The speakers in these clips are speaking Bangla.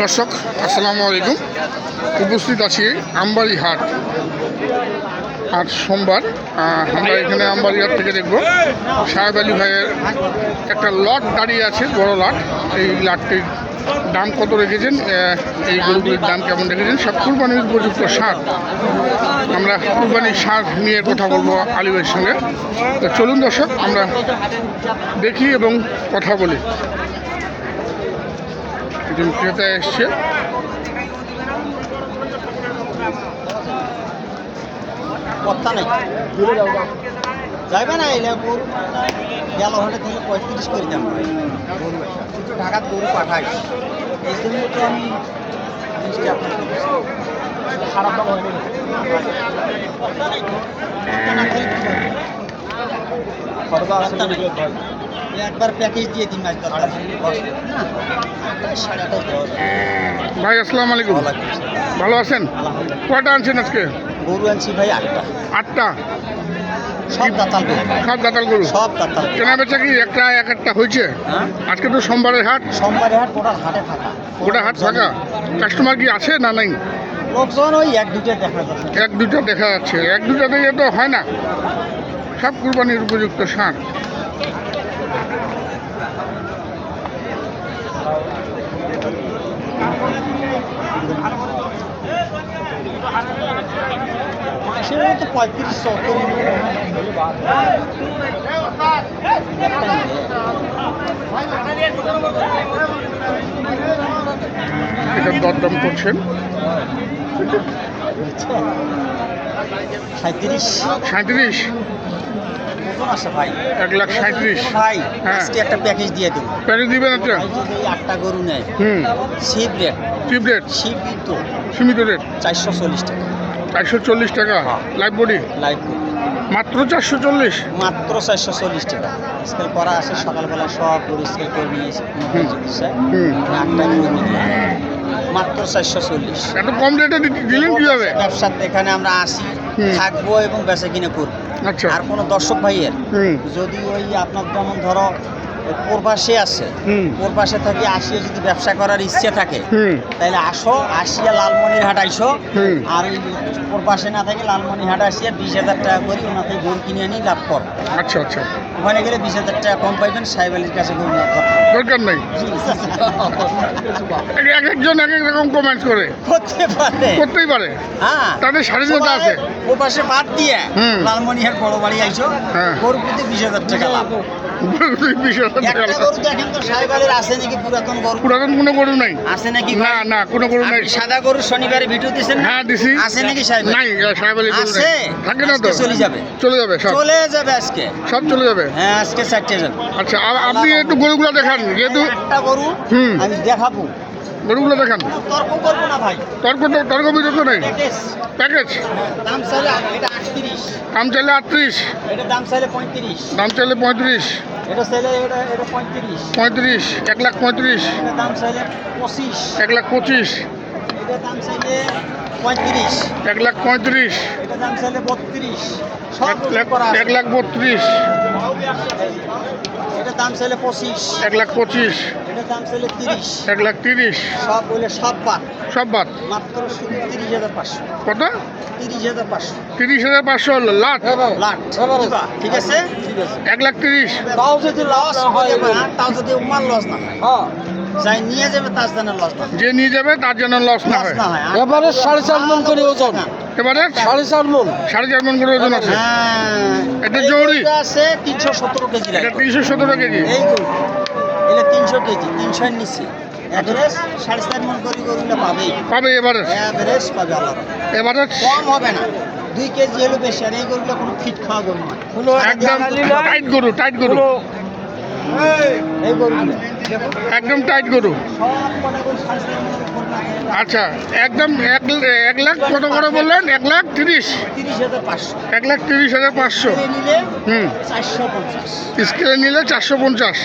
দর্শক, আসসালামু আলাইকুম। উপস্থিত আছি আমবাড়ি হাট আজ সোমবার আমরা এখানে আমবাড়ি হাট থেকে দেখব। সাহেব আলী ভাইয়ের একটা লট দাঁড়িয়ে আছে, বড় লট। এই লটটির দাম কত রেখেছেন? এই গরুগুলির দাম কেমন রেখেছেন? সব কুরবানির উপযুক্ত সার। আমরা কুরবানির সার নিয়ে কথা বলব আলী ভাইয়ের সঙ্গে। তো চলুন দর্শক, আমরা দেখি এবং কথা বলি। একজন ক্রেতা এসছে। কথা নাই। যাইবে না এলে গরু গেল হলে তাহলে পঁয়ত্রিশ করে দাম ভাই ঢাকার গরু পাঠাই এই জন্য তো আমি জিনিসটা আপনাকে। খারাপ দাম না হবে? নাই। একবার প্যাকেজ দিয়ে দিন মাছ দরকার। ভাই আসসালামু আলাইকুম। ভালো আছেন। কয়টা আনছেন আজকে? গরু আনছি ভাই আটটা। আটটা? সব দাতাল গরু। সব দাতাল গরু? সব দাতাল কেনা বেচা কি একটা এক একটা হয়েছে? হ্যাঁ? আজকে তো সোমবারের হাট। হাট ওটার হাটে থাকা ওটা হাট ফাঁকা? কাস্টমার কি আছে না নাই? লোকজন ওই এক দুটো দেখা যাচ্ছে। এক দুটো দেখা যাচ্ছে। এক দুটো তো হয় না। সব কুরবানির উপযুক্ত সার। পঁয়ত্রিশ দরদাম করছেন? সাঁত্রিশ। সাঁত্রিশ? ভাই। এক লাখ সাঁত্রিশ। ভাই। হ্যাঁ। একটা প্যাকেজ দিয়ে দেবো। প্যারে দিবেন এই আটটা গরু নেয় হুম। Cheap rate. Cheap rate? Cheap তো সীমিত রেট? চারশো চল্লিশ টাকা। চারশো চল্লিশ টাকা? লাইভ বডি লাইভ মাত্র চারশো চল্লিশ? মাত্র চারশো চল্লিশ টাকা। স্কেল করা আছে সকালবেলা সব গরু স্কেল করে। হুম। আটটা গরু মাত্র চারশো চল্লিশ। এত কম রেটে দিলেন কীভাবে? ব্যবসার এখানে আমরা আসি থাকব এবং বেচা কিনে করব। আচ্ছা। আর কোনো দর্শক ভাইয়ের যদি ওই আপনার যেমন ধরো প্রবাসে আছে। হুম। প্রবাসে থেকে আসিয়ে যদি ব্যবসা করার ইচ্ছে থাকে তাহলে আসো আসিয়া লালমনিরহাট আইসো। আর ওই প্রবাসে না থেকে লালমনিরহাট আসিয়া বিশ হাজার টাকা করে ওনাতে গরু কিনে আনি লাভ কর। আচ্ছা আচ্ছা। ওখানে গেলে বিশ হাজার টাকা কম পাইবেন সাহেব আলীর কাছে গরু নেওয়ার দরকার নেই। এক এক একজন এক এক রকম কমেন্টস করে। করতে পারে। করতেই পারে। হ্যাঁ। তাদের স্বাধীনতা আছে। ও পাশে বাদ দিয়ে। লালমনিহাট বড় বাড়ি আইসো। হ্যাঁ। গরু প্রতি বিশ হাজার টাকা লাভ। পুরাতন কোনো গরু নাই। আছে নাকি না না কোনো গরু নাই। আপনি সাদা গরু শনিবারে ভিডিও হ্যাঁ দিছি। আছে নাকি সাহেব? নাই সাহেব আলী আছে? থাকে না তো। চলে যাবে। চলে যাবে সব। চলে যাবে আজকে। সব চলে যাবে। হ্যাঁ আজকে চারটে যাবে। আচ্ছা আপনি একটু গরুগুলো দেখান যেহেতু একটা গরু। আমি দেখাবো। গরুগুলো দেখান। তর্ক করব না ভাই। তর্ক তো- তর্ক বিতর্ক নেই। প্যাকেজ দাম এটা দাম চাইলে আটত্রিশ। এটা দাম চাইলে পঁয়ত্রিশ। দাম চাইলে পঁয়ত্রিশ। এটা চাইলে এটা এটা পঁয়ত্রিশ। পঁয়ত্রিশ এক লাখ পঁয়ত্রিশ। এটা দাম চাইলে পঁচিশ। এক লাখ পঁচিশ। এটা দাম চাইলে পঁয়ত্রিশ। এক লাখ পঁয়ত্রিশ। এটা দাম চাইলে বত্রিশ। এক লাখ এক লাখ বত্রিশ। এটা দাম চাইলে পঁচিশ। এক লাখ পঁচিশ। এটা দাম চাইলে তিরিশ। এক লাখ তিরিশ। সব বলে সব বাদ। সব বাদ। মাত্র তিরিশ হাজার পাঁচশো। কত? তিরিশ হাজার পাঁচশো। তিরিশ হাজার পাঁচশো লাখ লাখ ঠিক আছে? এক লাখ তিরিশ। তাও যদি লস হতে পারে তাও যদি উমার লস না হয়। যাই নিয়ে যাবে তার জন্য লস না যে নিয়ে যাবে তার জন্য লস না হয়। এবারে সাড়ে চার মন করে ওজন। এবারে সাড়ে চার মন। সাড়ে চার মন করে ওজন আছে। হ্যাঁ এটা এই জরুরি। আছে তিনশো সতেরো কেজি এটা তিনশো সতেরো কেজি। এই এটা তিনশো কেজি তিনশো এর নিচে। অ্যাভারেজ সাড়ে চার মন করে গরুটা পাবেই পাবে এবারে অ্যাভারেজ পাবে আলাদা এবারে কম হবে না দুই কেজি হলো বেশি আর এই গরুটা কোনো ফিট খাওয়া গরু না একদম টাইট গরু টাইট গরু গরুগুলো একদম টাইট গরু। আচ্ছা একদম এক লাখ কত করে বললেন? এক লাখ তিরিশ? এক লাখ তিরিশ হাজার পাঁচশো। হুম। স্কেলে নিলে চারশো পঞ্চাশ।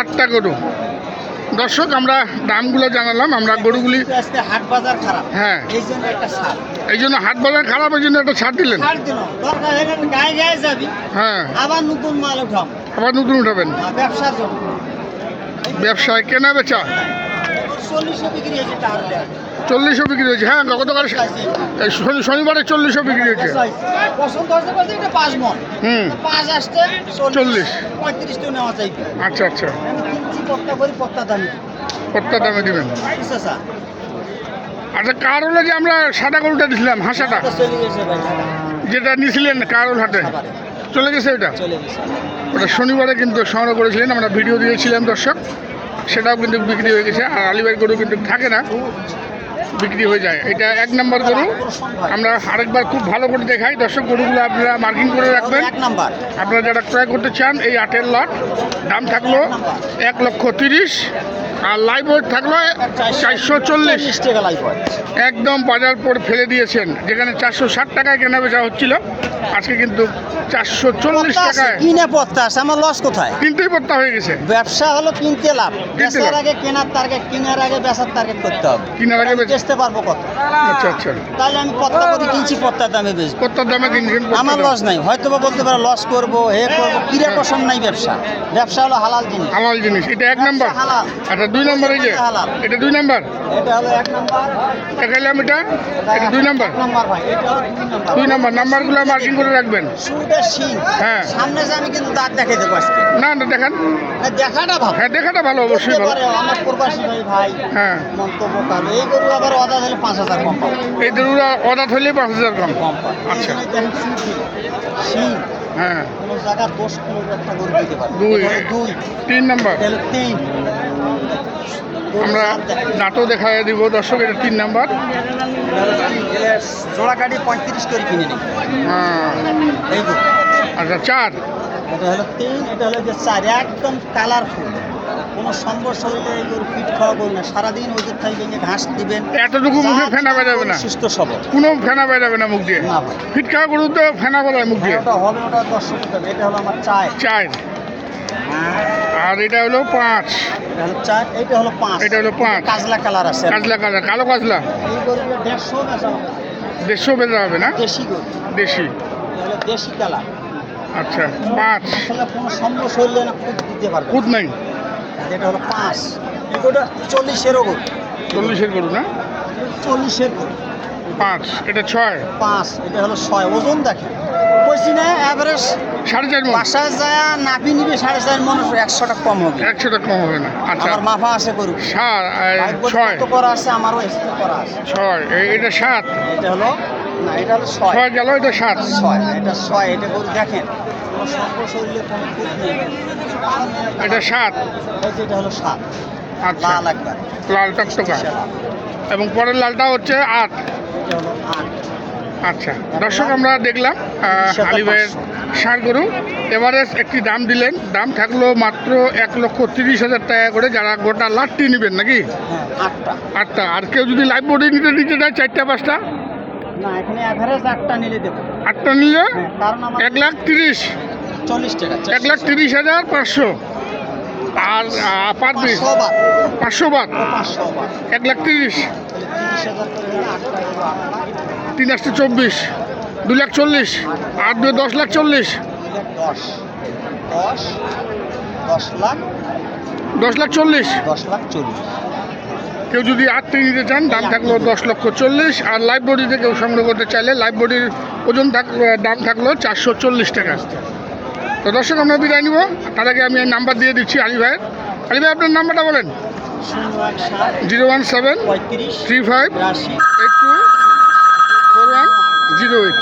আটটা গরু। দর্শক আমরা দামগুলো জানালাম আমরা গরুগুলি হাট বাজার খারাপ। হ্যাঁ। এই জন্য হাট বাজার খারাপ এই জন্য একটা ছাড় দিলেন। হ্যাঁ। আবার নতুন মাল উঠাম আবার নতুন উঠাবেন? ব্যবসার জন্য। ব্যবসায় কেনা বেচা? চল্লিশশো বিক্রি হয়েছে হ্যাঁ গতকাল শনিবারে চল্লিশশো বিক্রি হয়েছে। পছন্দ এটা পাঁচ হুম। চল্লিশ। আচ্ছা আচ্ছা। পত্তা দামি। দিবেন। আচ্ছা কার হলো যে আমরা সাদা গরুটা দিছিলাম? হাসাটা? যেটা নিয়েছিলেন কারোল হাটে চলে গেছে ওটা ওটা শনিবারে কিন্তু সংগ্রহ করেছিলেন আমরা ভিডিও দিয়েছিলাম দর্শক। সেটাও কিন্তু বিক্রি হয়ে গেছে আর আলিবাই গরু কিন্তু থাকে না বিক্রি হয়ে যায়। এটা এক নম্বর গরু। আমরা আরেকবার খুব ভালো করে দেখাই। দর্শক গরুগুলো আপনারা মার্কিং করে রাখবেন। আপনারা যারা ক্রয় করতে চান এই আটের লট দাম থাকল এক লক্ষ তিরিশ। আর লাইভ ওয়েট থাকল চারশো চল্লিশ। টাকা লাগবে একদম বাজার পর ফেলে দিয়েছেন যেখানে চারশো ষাট টাকায় কেনা বেচা হচ্ছিল আজকে কিন্তু চারশো চল্লিশ টাকায়। কিনে পত্তা আছে আমার লস কোথায়? তিনটেই পত্তা হয়ে গেছে। ব্যবসা হলো কিনতে লাভ। বেচার আগে কেনার টার্গেট কেনার আগে বেচার টার্গেট করতে হবে। কিনার আগে বেচে। বেচতে পারব কত? আচ্ছা আচ্ছা। তাহলে আমি পত্তা করে কিনছি পত্তার দামে বেচবো। পত্তার দামে কিনছেন আমার লস নাই। হয়তো বা বলতে পারো লস করব হে করব কিরে পছন্দ নাই ব্যবসা? ব্যবসা হলো হালাল জিনিস। হালাল জিনিস এটা এক নাম্বার হালাল। আচ্ছা দুই নাম্বার এই যে এটা দুই নাম্বার? এটা হলো এক নাম্বার। দেখাইলাম এটা? এটা দুই নাম্বার? এক ভাই এটা হলো দুই নাম্বার। দুই নাম্বার নাম্বারগুলো মার্কিং করে রাখবেন। শুরুটা শিং। হ্যাঁ। সামনে যে আমি কিন্তু দাঁত দেখাই দেবো আজকে না না দেখান। দেখাটা ভালো। হ্যাঁ দেখাটা ভালো অবশ্যই ভালো। আমার প্রবাসী ভাই ভাই হ্যাঁ। মন্তব্য এই গরু আবার অদা দিলে পাঁচ হাজার কম এই গরুরা অর্ডার হলে পাঁচ হাজার কম। কম আচ্ছা। হ্যাঁ। কোনো একটা গরু দিতে পারে। দুই। তিন নাম্বার। হলো তিন। গরু আমরা দেখেন। দেখা দিব। দর্শক এটা তিন নাম্বার। জোড়া কাটি পঁয়ত্রিশ করে কিনে নিই হ্যাঁ। আচ্ছা চার। এটা হলো তিন এটা হলো যে চার। একদম কালারফুল কোনো সমস্যা হইলে এই গরু ফিট খাওয়া গরু না সারাদিন ওদের থাকবে ঘাস দিবেন। এতটুকু মুখে ফেনা বেরাবে না। সুস্থ সবল। কোনো ফেনা বেরাবে না মুখ দিয়ে। ফিট খাওয়া গরু তো ফেনা বেরায় মুখ দিয়ে। ওটা হবে ওটা দর্শক এটা হলো আমার চায় চার আর এটা হলো পাঁচ। চার এটা হলো পাঁচ। এটা হলো পাঁচ। কাজলা কালার আছে। কাজলা কাজলা কালো কাজলা? দেড়শো বেজা হবে। না? দেশি দেশি। হলো দেশি কালার। আচ্ছা পাঁচ। আসলে কোনো সমস্যা হইলে না খুব দিতে পারবে। কুদ নাই? এটা হলো পাঁচ। চল্লিশের গরু। না? চল্লিশের গরু। পাঁচ এটা ছয়? পাঁচ এটা হলো ছয়। ওজন দেখে না অ্যাভারেজ সাড়ে চার মন? বাসায় যায় নাপি নিবে সাড়ে চার মন একশো টাকা কম হবে। একশো টাকা কম হবে না। আচ্ছা। আমার মাফা আছে গরু। ছয়। করা আছে আমারও এসে করা আছে। ছয়। এ- এটা সাত? এটা হলো না এটা হলো ছয়। ছয় গেল এটা সাত? ছয় এটা ছয় এটা গরু দেখেন। শরীরে কোনো খুঁত নেই। এটা সাত? এটা হলো সাত। আচ্ছা। লাল একবার। লাল টকটকা এবং পরের লালটা হচ্ছে আট। আচ্ছা। দর্শক আমরা দেখলাম আলী ভাইয়ের ষাঁড় গরু। এভারেজ একটি দাম দিলেন। দাম থাকল মাত্র এক লক্ষ তিরিশ হাজার টাকা করে। যারা গোটা লাটটি নেবেন নাকি? হ্যাঁ আটটা। আটটা। আর কেউ যদি লাইভ বোর্ডে নিতে নিতে চায় চারটা পাঁচটা? না এখানে আটটা নিলে দেবো। আটটা নিলে? হ্যাঁ এক লাখ তিরিশ। চল্লিশ টাকা এক লাখ তিরিশ হাজার পাঁচশো। আর পার পিস? পাঁচশো বাদ। এক লাখ তিরিশ। তিন আসতে চব্বিশ। দু লাখ চল্লিশ। আর দুই দশ লাখ চল্লিশ। দশ। লাখ। চল্লিশ। দশ লাখ চল্লিশ। কেউ যদি আটটি নিতে চান দাম থাকল দশ লক্ষ চল্লিশ। আর লাইভ বডিতে কেউ সংগ্রহ করতে চাইলে লাইভ বডির ওজন থাক দাম থাকল চারশো চল্লিশ টাকা। তো দর্শক আমরা বিদায় নিব। তার আগে আমি নাম্বার দিয়ে দিচ্ছি আলী ভাইয়ের। আলী ভাই আপনার নাম্বারটা বলেন। Zero one seven three five eight two four one. Zero eight.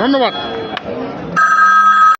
ধন্যবাদ।